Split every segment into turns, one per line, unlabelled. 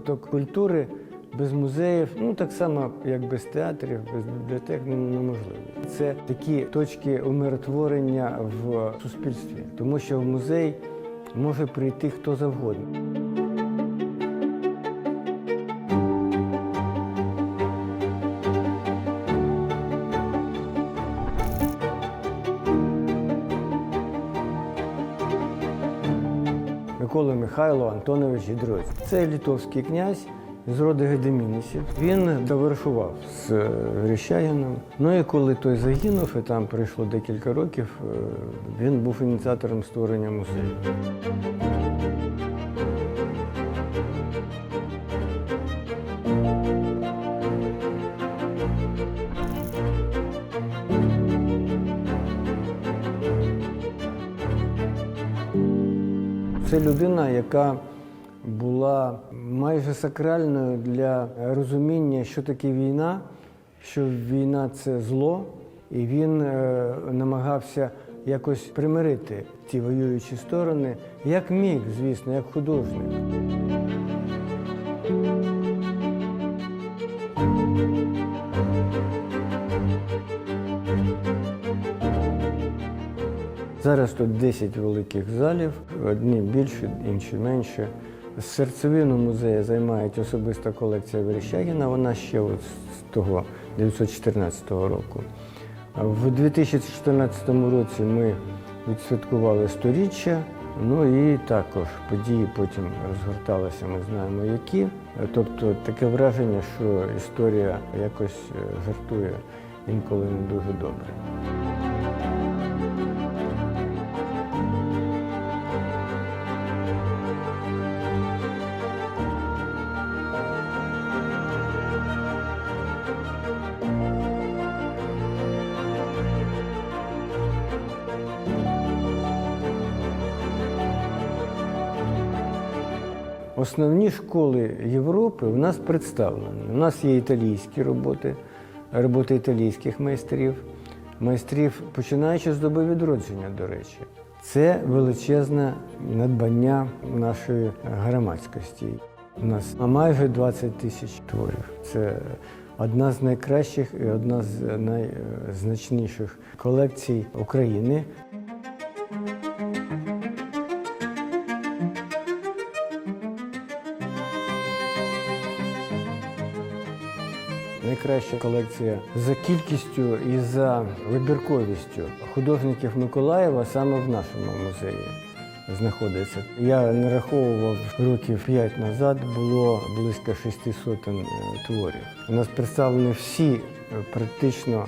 розвиток культури без музеїв, ну так само, як без театрів, без бібліотек, неможливо. Це такі точки умиротворення в суспільстві, тому що в музей може прийти хто завгодно. Микола Михайло Антонович Гідроць. Це літовський князь з роду Гедемінісів. Він довершував з е, Ну і коли той загинув, і там пройшло декілька років, е, він був ініціатором створення музею. Це людина, яка була майже сакральною для розуміння, що таке війна, що війна це зло, і він е, намагався якось примирити ті воюючі сторони, як міг, звісно, як художник. Зараз тут 10 великих залів, одні більші, інші менші. Серцевину музею займає особиста колекція Верещагіна, вона ще от з того 914 року. В 2014 році ми відсвяткували сторіччя, ну і також події потім розгорталися, ми знаємо які. Тобто таке враження, що історія якось е, жартує інколи не дуже добре. Основні школи Європи у нас представлені. У нас є італійські роботи, роботи італійських майстрів, майстрів, починаючи з доби відродження, до речі. Це величезне надбання нашої громадськості. У нас майже 20 тисяч творів. Це одна з найкращих і одна з найзначніших колекцій України. Найкраща колекція за кількістю і за вибірковістю художників Миколаєва саме в нашому музеї знаходиться. Я нараховував років п'ять назад, було близько шести сотень е, творів. У нас представлені всі е, практично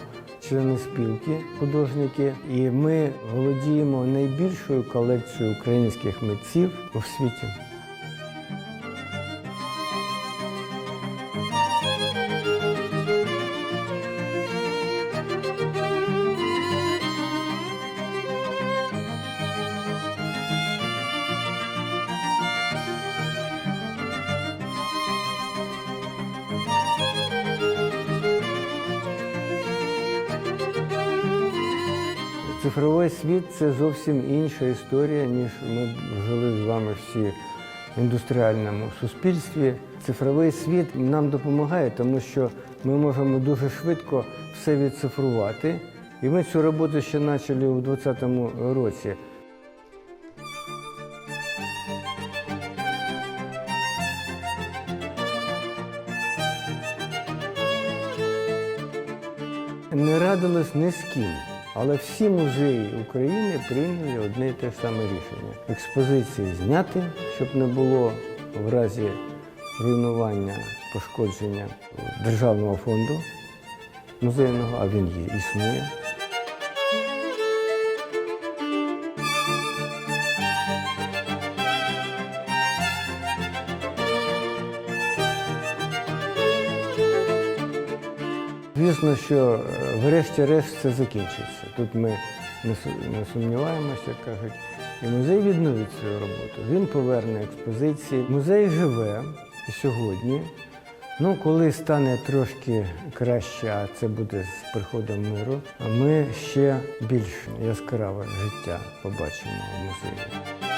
члени спілки, художники, і ми володіємо найбільшою колекцією українських митців у світі. Цифровий світ це зовсім інша історія, ніж ми жили з вами всі в індустріальному суспільстві. Цифровий світ нам допомагає, тому що ми можемо дуже швидко все відцифрувати. І ми цю роботу ще почали у 2020 році. Не радились ні з ким, але всі музеї України прийняли одне і те саме рішення. Експозиції зняти, щоб не було в разі руйнування, пошкодження державного фонду музейного, а він є, існує. Звісно, що е, врешті-решт це закінчиться. Тут ми не сумніваємося, як кажуть. І музей відновить свою роботу. Він поверне експозиції. Музей живе сьогодні. Ну, коли стане трошки краще, а це буде з приходом миру, ми ще більш яскраве життя побачимо в музеї.